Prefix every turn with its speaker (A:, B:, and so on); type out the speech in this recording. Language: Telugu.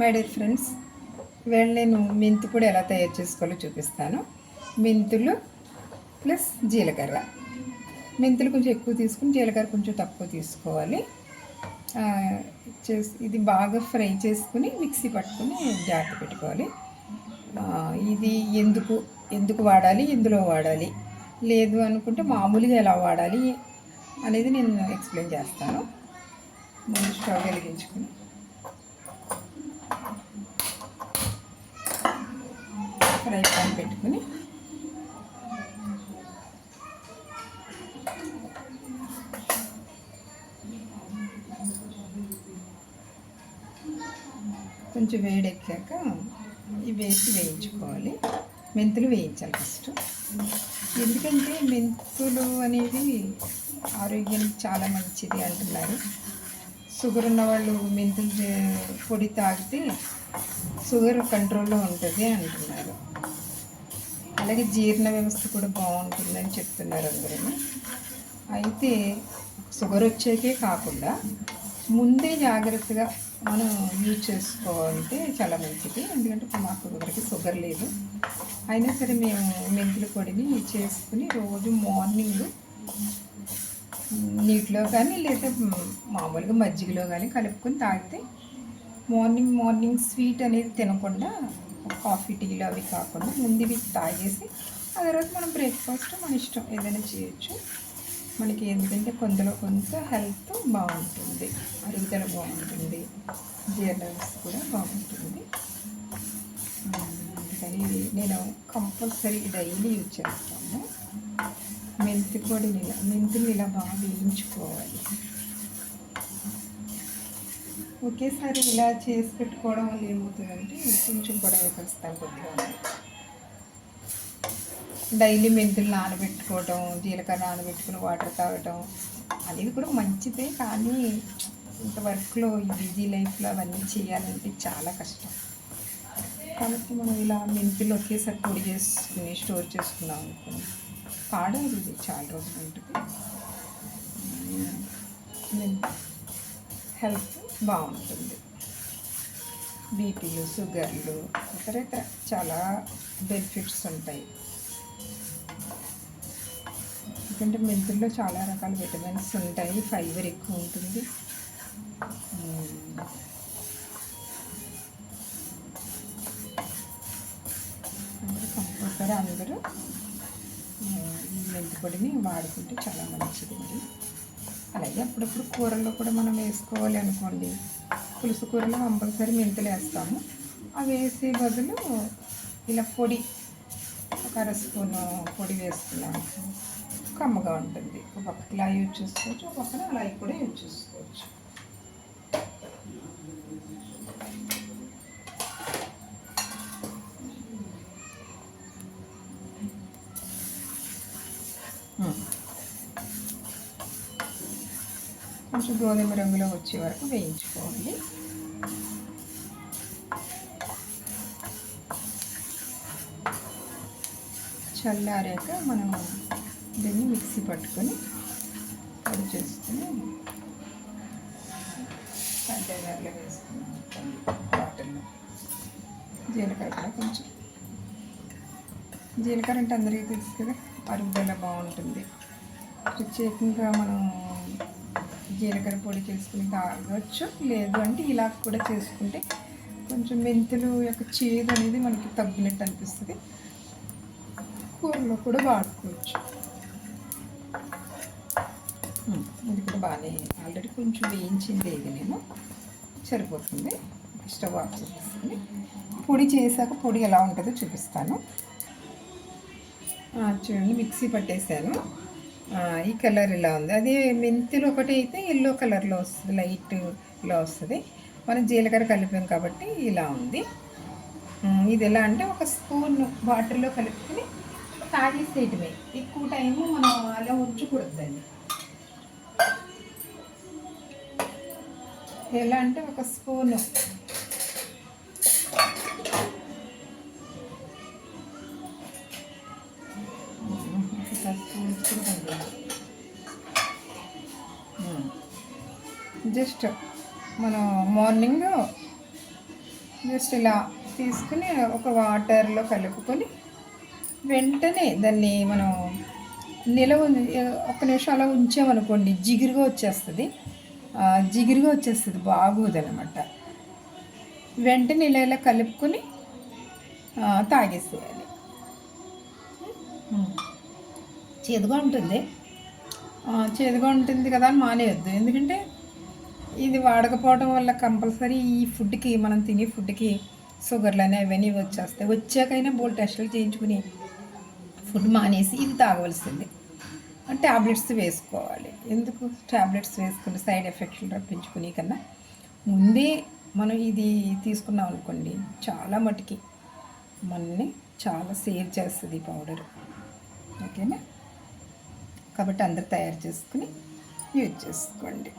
A: మై డియర్ ఫ్రెండ్స్ వేళ నేను మెంతి పొడి ఎలా తయారు చేసుకోవాలో చూపిస్తాను. మెంతులు ప్లస్ జీలకర్ర. మెంతులు కొంచెం ఎక్కువ తీసుకుని జీలకర్ర కొంచెం తక్కువ తీసుకోవాలి. చేసి ఇది బాగా ఫ్రై చేసుకుని మిక్సీ పట్టుకుని జాగ్రత్త పెట్టుకోవాలి. ఇది ఎందుకు ఎందుకు వాడాలి ఎందులో వాడాలి లేదు అనుకుంటే మామూలుగా ఎలా వాడాలి అనేది నేను ఎక్స్ప్లెయిన్ చేస్తాను. ముందు స్టవ్ వెలిగించుకుని ఫ్రై పాన్ పెట్టుకుని కొంచెం వేడెక్కాక ఇవి వేసి వేయించుకోవాలి. మెంతులు వేయించాలి ఫస్ట్ ఎందుకంటే మెంతులు అనేది ఆరోగ్యానికి చాలా మంచిది అంటున్నారు. షుగర్ ఉన్న వాళ్ళు మెంతులు చే- పొడి తాగితే షుగర్ కంట్రోల్లో ఉంటుంది అంటున్నారు. అలాగే జీర్ణ వ్యవస్థ కూడా బాగుంటుందని చెప్తున్నారు అందరూ. అయితే షుగర్ వచ్చేకే కాకుండా ముందే జాగ్రత్తగా మనం యూజ్ చేసుకోవాలంటే చాలా మంచిది. ఎందుకంటే మాకు ఎవరికి షుగర్ లేదు. అయినా సరే మేము మెంతుల పొడిని చేసుకుని రోజు మార్నింగ్ నీటిలో కానీ లేదా మామూలుగా మజ్జిగలో కానీ కలుపుకొని తాగితే మార్నింగ్ మార్నింగ్ స్వీట్ అనేది తినకుండా కాఫీ టీలు అవి కాకుండా ముందు ఇవి తాగేసి ఆ తర్వాత మనం బ్రేక్ఫాస్ట్ మన ఇష్టం ఏదైనా చేయొచ్చు. మనకి ఎందుకంటే కొందలో కొంత హెల్త్ బాగుంటుంది అరుగుదల బాగుంటుంది జీర్ణస్ కూడా బాగుంటుంది. అందుకని నేను కంపల్సరీ డైలీ యూజ్ చేస్తాను. మెంతి పొడిని ఇలా మెంతులు ఇలా బాగా వేయించుకోవాలి. ఒకేసారి ఇలా చేసి పెట్టుకోవడం వల్ల ఏమవుతుందంటే కొంచెం కూడా వేసేస్తాను కొద్దిగా డైలీ మెంతులు నానబెట్టుకోవటం జీలకర్ర నానబెట్టుకుని వాటర్ తాగటం అనేది కూడా మంచిదే కానీ ఇంత వర్క్లో ఈ బిజీ లైఫ్లో అవన్నీ చేయాలంటే చాలా కష్టం. కాబట్టి మనం ఇలా మెంతులు ఒకేసారి పొడి చేసుకుని స్టోర్ చేసుకున్నాం అనుకున్నాం పాడేది ఇది చాలా రోజులు ఉంటుంది హెల్త్ బాగుంటుంది. బీపీలు షుగర్లు ఇతర చాలా బెనిఫిట్స్ ఉంటాయి. ఎందుకంటే మెంతుల్లో చాలా రకాల విటమిన్స్ ఉంటాయి ఫైబర్ ఎక్కువ ఉంటుంది. అందరూ కంపల్సరీ అందరూ మెంతి పొడిని వాడుకుంటే చాలా మంచిది మరి. అలాగే అప్పుడప్పుడు కూరల్లో కూడా మనం వేసుకోవాలి అనుకోండి. పులుసు కూరలో కంపల్సరీ మెంతులు వేస్తాము. అవి వేసే బదులు ఇలా పొడి ఒక అర స్పూన్ పొడి వేసుకున్నాము కమ్మగా ఉంటుంది. ఒక పక్కన ఇలా యూజ్ చేసుకోవచ్చు ఒక పక్కన అలా కూడా యూజ్ చేసుకోవచ్చు. Hmm. కొంచెం గోధుమ రంగులో వచ్చే వరకు వేయించుకోవాలి. చల్లారాక మనం దీన్ని మిక్సీ పట్టుకొని పొడి చేసుకొని కంటైనర్లో వేసుకుని జీలకర్ర కూడా కొంచెం. జీలకర్ర అంటే అందరికీ తెలుసు కదా? అరుగుదల బాగుంటుంది. ప్రత్యేకంగా మనం జీలకర్ర పొడి చేసుకుని తాగవచ్చు. లేదు అంటే ఇలా కూడా చేసుకుంటే కొంచెం మెంతులు యొక్క చేదు అనేది మనకి తగ్గినట్టు అనిపిస్తుంది. కూరలో కూడా వాడుకోవచ్చు. ఇది కూడా బాగానే ఆల్రెడీ కొంచెం వేయించింది ఇది నేను. సరిపోతుంది. స్టవ్ ఆఫ్ చేసేసుకుని. పొడి చేశాక పొడి ఎలా ఉంటుందో చూపిస్తాను. చూడండి మిక్సీ పట్టేశాను. ఈ కలర్ ఇలా ఉంది. అదే మెంతులు ఒకటి అయితే ఎల్లో కలర్లో వస్తుంది లైట్లో వస్తుంది. మనం జీలకర్ర కలిపాం కాబట్టి ఇలా ఉంది. ఇది ఎలా అంటే ఒక స్పూన్ వాటర్లో కలుపుకొని తాగేసేయటమే. ఎక్కువ టైము మనం అలా ఉంచకూడదండి. ఎలా అంటే ఒక స్పూను జస్ట్ మనం మార్నింగ్ జస్ట్ ఇలా తీసుకుని ఒక వాటర్లో కలుపుకొని వెంటనే దాన్ని మనం నిలవ ఒక్క నిమిషం అలా ఉంచామనుకోండి జిగురుగా వచ్చేస్తుంది. జిగురుగా వచ్చేస్తుంది బాగోదనమాట. వెంటనే ఇలా ఇలా కలుపుకొని తాగేసేయాలి. చేదుగా ఉంటుంది. చేదుగా ఉంటుంది కదా అని మానేయొద్దు. ఎందుకంటే ఇది వాడకపోవడం వల్ల కంపల్సరీ ఈ ఫుడ్కి మనం తినే ఫుడ్కి షుగర్లు అనేవి అవన్నీ వచ్చేస్తాయి. వచ్చాకైనా బోల్ టెస్టులు చేయించుకుని ఫుడ్ మానేసి ఇది తాగవలసింది. ట్యాబ్లెట్స్ వేసుకోవాలి. ఎందుకు? ట్యాబ్లెట్స్ వేసుకుని సైడ్ ఎఫెక్ట్లు రప్పించుకునే కన్నా ముందే మనం ఇది తీసుకున్నాం అనుకోండి చాలా మటుకి మనల్ని చాలా సేవ్ చేస్తుంది పౌడర్. ఓకేనా? కాబట్టి అందరు తయారు చేసుకుని యూజ్ చేసుకోండి.